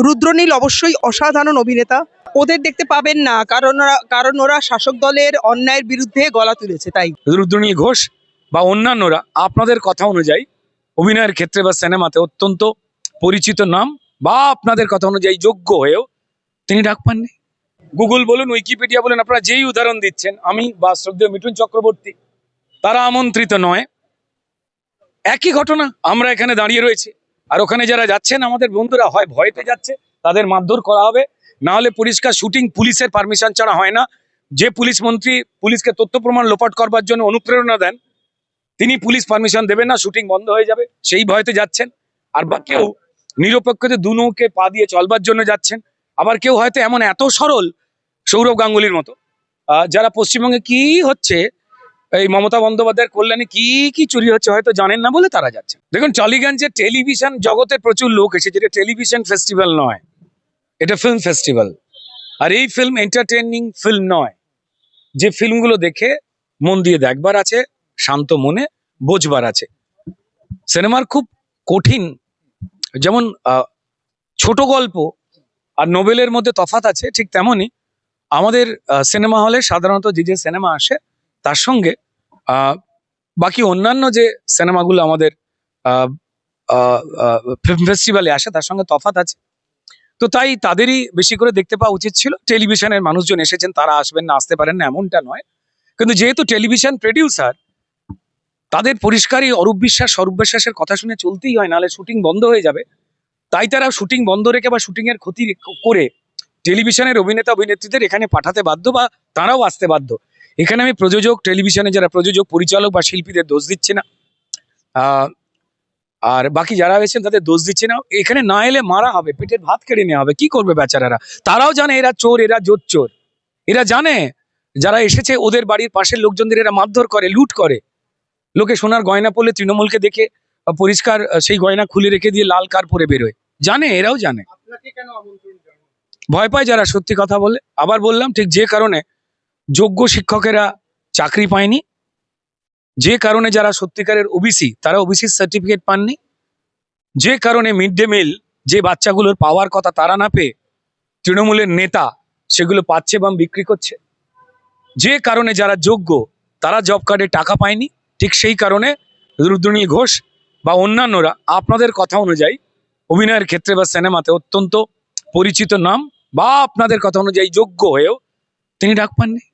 রুদ্রনীল অবশ্যই অসাধারণ অভিনেতা। ওদের দেখতে পাবেন না, কারণ ওরা- কারণ ওরা শাসক দলের অন্যায়ের বিরুদ্ধে গলা তুলেছে, তাই। রুদ্রনীল ঘোষ বা অন্যান্যরা, আপনাদের কথা অনুযায়ী অভিনয়ের ক্ষেত্রে বা সিনেমাতে অত্যন্ত পরিচিত নাম বা আপনাদের কথা অনুযায়ী যোগ্য হয়েও তিনি ডাক পাননি। গুগল বলুন, উইকিপিডিয়া বলুন, আপনারা যেই উদাহরণ দিচ্ছেন, আমি বা শ্রদ্ধেয় মিঠুন চক্রবর্তী, তারা আমন্ত্রিত নয়। একই ঘটনা, আমরা এখানে দাঁড়িয়ে রয়েছি। আর ওখানে যারা যাচ্ছেন, আমাদের বন্ধুরা হয় ভয়তে যাচ্ছে, তাদের মারধর করা হবে। না হলে পরিষ্কার শুটিং পুলিশের পারমিশন ছাড়া হয় না। যে পুলিশ মন্ত্রী পুলিশকে তথ্য প্রমাণ লোপাট করবার জন্য অনুপ্রেরণা দেন, তিনি পুলিশ পারমিশন দেবেন না, শুটিং বন্ধ হয়ে যাবে। সেই ভয়তে যাচ্ছেন। আর বা কেউ নিরপেক্ষতে দু নৌকে পা দিয়ে চলবার জন্য যাচ্ছেন। আবার কেউ হয়তো এমন এত সরল সৌরভ গাঙ্গুলির মতো যারা পশ্চিমবঙ্গে কি হচ্ছে এই মমতা বন্দ্যোপাধ্যায়ের কল্যাণে কি কি চুরি হচ্ছে হয়তো জানেন না বলে তারা যাচ্ছে। দেখুন টালিগঞ্জে টেলিভিশন জগতে প্রচুর লোক এসেছে, এটা টেলিভিশন ফেস্টিভ্যাল নয়। এটা ফিল্ম ফেস্টিভ্যাল আর এই ফিল্ম এন্টারটেইনিং ফিল্ম নয়। যে ফিল্মগুলো দেখে মন দিয়ে দেখবার আছে, শান্ত মনে বোঝবার আছে। সিনেমার খুব কঠিন, যেমন ছোট গল্প আর নোবেলের মধ্যে তফাৎ আছে, ঠিক তেমনই আমাদের সিনেমা হলে সাধারণত যে যে সিনেমা আসে তার সঙ্গে বাকি অন্যান্য যে সিনেমাগুলো আমাদের ফিল্ম ফেস্টিভ্যালে আসে, তার সঙ্গে তফাত আছে। তো তাই তাদেরই বেশি করে দেখতে পাওয়া উচিত ছিল। টেলিভিশনের মানুষজন এসেছেন, তারা আসবেন না, আসতে পারেন না, এমনটা নয়। কিন্তু যেহেতু টেলিভিশন প্রডিউসার তাদের পরিষ্কারই অরূপ বিশ্বাস অরূপ বিশ্বাসের কথা শুনে চলতেই হয়, নাহলে শুটিং বন্ধ হয়ে যাবে। তাই তারা শুটিং বন্ধ রেখে বা শুটিং এর ক্ষতি করে টেলিভিশনের অভিনেতা অভিনেত্রীদের এখানে পাঠাতে বাধ্য বা তারাও আসতে বাধ্য। এখানে আমি প্রযোজক, টেলিভিশনে যারা প্রযোজক, পরিচালক বা শিল্পীদের দোষ দিচ্ছি না। আর বাকি যারা হয়েছেন তাদের দোষ দিচ্ছি না। এখানে না এলে মারা হবে, পেটের ভাত কেড়ে নেওয়া হবে। কি করবে বেচারারা? তারাও জানে এরা চোর, এরা জোর চোর। এরা জানে, যারা এসেছে ওদের বাড়ির পাশের লোকজনদের এরা মারধর করে, লুট করে। লোকে সোনার গয়না পরলে তৃণমূলকে দেখে, পরিষ্কার সেই গয়না খুলে রেখে দিয়ে লাল কার পরে বেরোয়। জানে, এরাও জানে। ভয় পায় যারা সত্যি কথা বলে। আবার বললাম, ঠিক যে কারণে যোগ্য শিক্ষকেরা চাকরি পায়নি, যে কারণে যারা সত্যিকারের ওবিসি তারা ওবিসি সার্টিফিকেট পাননি, যে কারণে মিড ডে মিল যে বাচ্চাগুলোর পাওয়ার কথা তারা না পেয়ে তৃণমূলের নেতা সেগুলো পাচ্ছে বা বিক্রি করছে। যে কারণে যারা যোগ্য, তারা জব কার্ডে টাকা পায়নি, ঠিক সেই কারণে রুদ্রনীল ঘোষ বা অন্যান্যরা, আপনাদের কথা অনুযায়ী অভিনয়ের ক্ষেত্রে বা সিনেমাতে অত্যন্ত পরিচিত নাম বা আপনাদের কথা অনুযায়ী যোগ্য হয়েও তিনি ডাক পাননি।